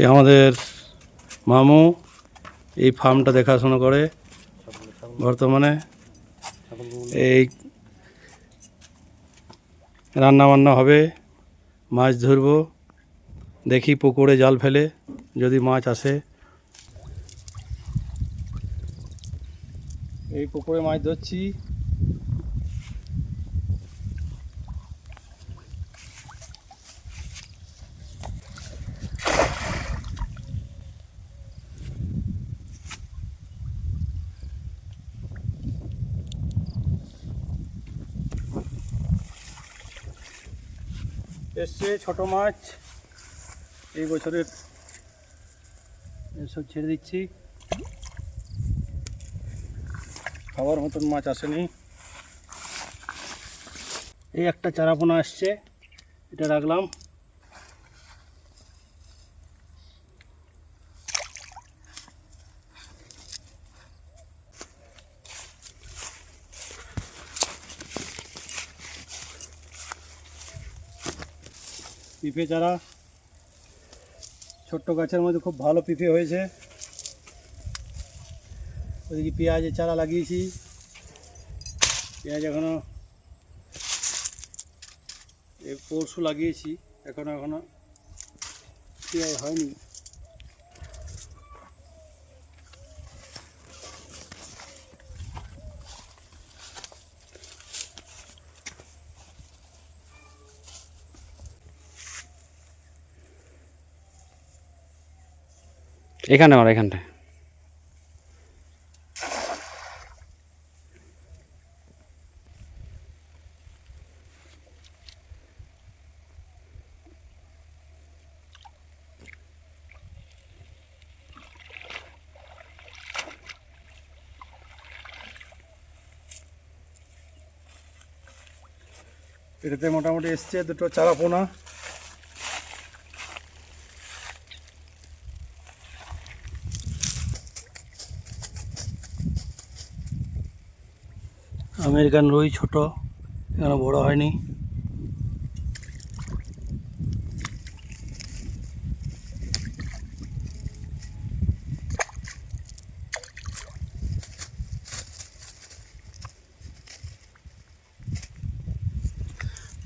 এ আমাদের মামু এই ফার্মটা দেখাশোনা করে বর্তমানে। এই রান্নাবান্না হবে, মাছ ধরব, দেখি পুকুরে জাল ফেলে, যদি মাছ আসে। এই পুকুরে মাছ ধরছি। এসছে ছোট মাছ। এই বছরের এসব ছেড়ে দিচ্ছি। খাবার মতন মাছ আসেনি। এই একটা চারাপোনা আসছে, এটা রাখলাম। পিঁপে চারা, ছোট্ট গাছের মধ্যে খুব ভালো পিঁপে হয়েছে। ওদিকে পেঁয়াজের চারা লাগিয়েছি। পেঁয়াজ এখনও এই পরশু লাগিয়েছি, এখনও এখনও পেঁয়াজ হয়নি। এখানে আমার, এখানটায়। এটাতে মোটামুটি এসছে দুটো চারা পোনা। আমেরিকান রুই ছোট এখানে বড় হয়নি।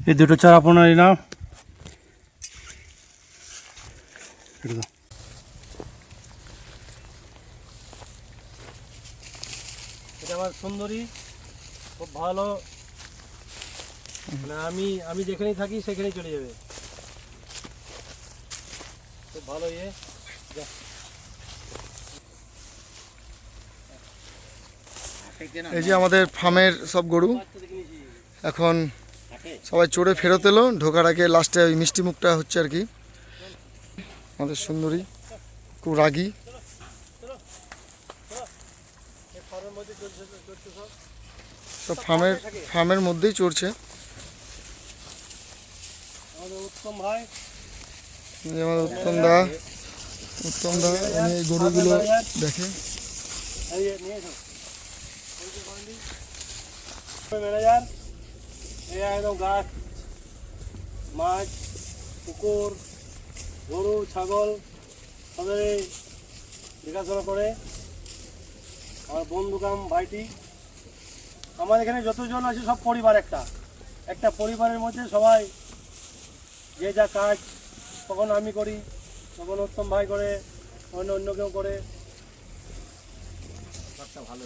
এই দুটো চারা পোনা নিলাম এটা আমার সুন্দরী খুব ভালো। মানে আমি আমি যেখানেই থাকি সেখানেই চলে যাবে। খুব ভালো ইয়ে। এই যে আমাদের ফার্মের সব গরু। এখন সবাই চড়ে ফেরত এলো ঢোকার আগে লাস্টে ওই মিষ্টি মুখটা হচ্ছে আর কি। আমাদের সুন্দরী খুব রাগী। সব ফার্মের ফার্মের মধ্যেই চড়ছে। আমাদের উত্তম দা। উত্তম দা উনি এই গরুগুলো দেখে। ম্যানেজার। এই একদম গাছ, মাছ, পুকুর, গরু, ছাগল এই দেখাশোনা করে। আমার বন্ধু কাম ভাইটি আমার এখানে যতজন আছে সব পরিবার একটা। একটা পরিবারের মধ্যে সবাই যে যা কাজ, তখন আমি করি কখন উত্তম ভাই করে অন্য অন্য কেউ করে। ভালো